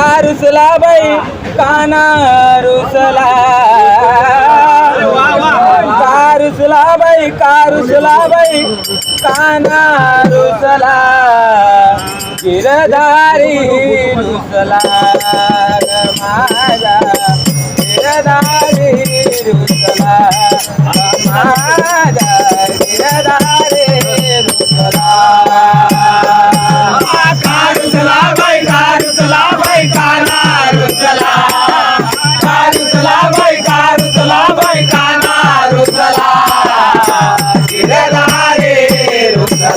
कारुसला बाई? काना रुसला. कारुसला बाई? कारुसला बाई? काना रुसला. गिरधारी रुसला माझा. गिरधारी रुसला माझा.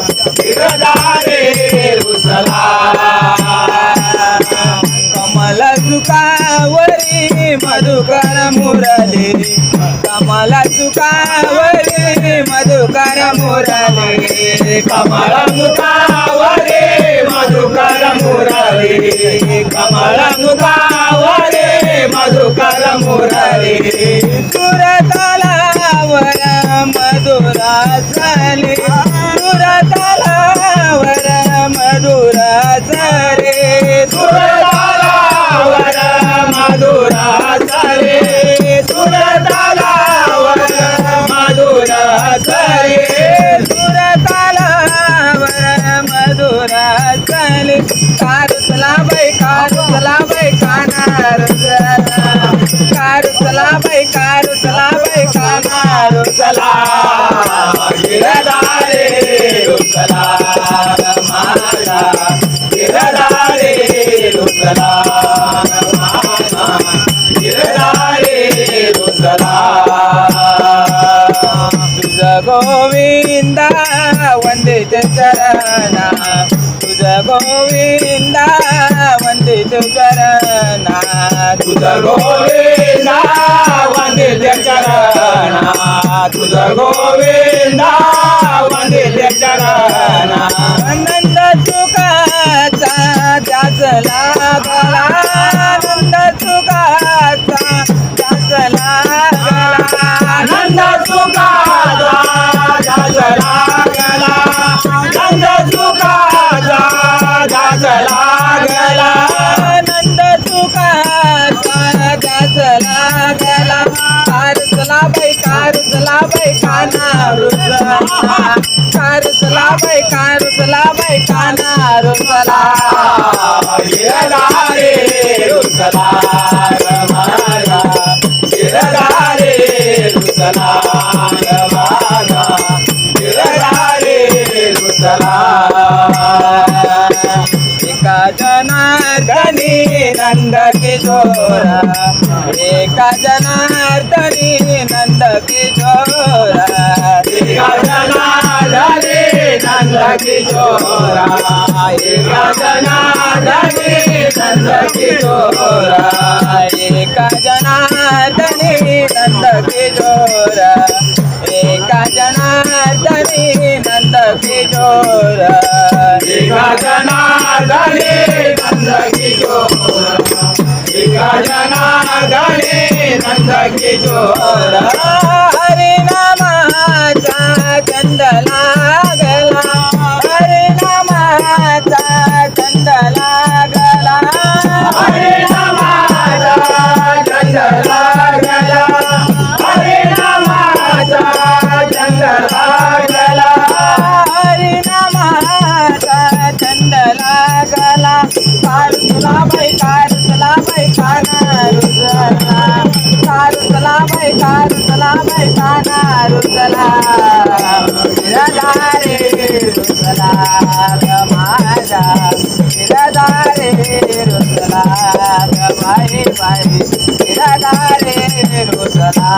गिरधारे कमल सुकावरी मधुकर मुरली. कमल सुकावरी मधुकर मुरली. कमल मुखावरे मधुकर मुरली. कमल मुखावरे मधुकर मुरली. सुरतलावर मधुरा झाली कारुसला बाई कारुसला बाई कानार चला गिरधारे रुसला माला गिरधारे गिरधारे तुझ गोविंदा वंदे चरणा. तुझ गोविंदा चरणा. तुझ गोविंदा वंदित चरणा तुझ गोविंदा वंदित चरणा आनंद सुखाचा त्याच लागला. आनंद सुखाचा त्याच लागला. आनंद सुखाचा जाच लागला. आनंद सुखाचा जाच लागला. काना रुसला कारसला बाई कारसला बाई काना रुसला गिरधारे रुसला रमाला रुसला रमाला रुसला एका जनार्दनी नंद किशोरा? एका जनार्दनी नंद किशोरा. एका जनार्दने नंद किशोरा. एका जनार्दने नंद किशोरा. एका जनार्दनी नंद किशोरा. एका जनार्दनी नंद किशोरा. एका जनार्दने नंद किशोरा. जनार्दने नंद किशोरा हरे नामाचा चंद लागला. हरे नामाचा चंद लागला. हरे नामाचा चंद लागला. हरे नामाचा चंद लागला. हरे नामाचा चंद लागला. बाई बाई कारुसला बाई कारुसला बाई काना रुसला गिरधारे रुसला ग माझा गिरधारे रुसला ग बाई बाई गिरधारे रुसला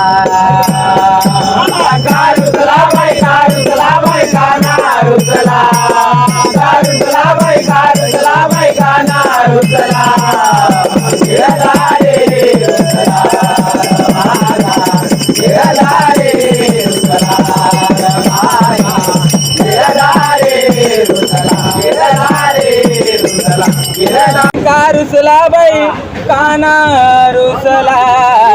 कारुसला बाई रुसला बाई काना रुसला.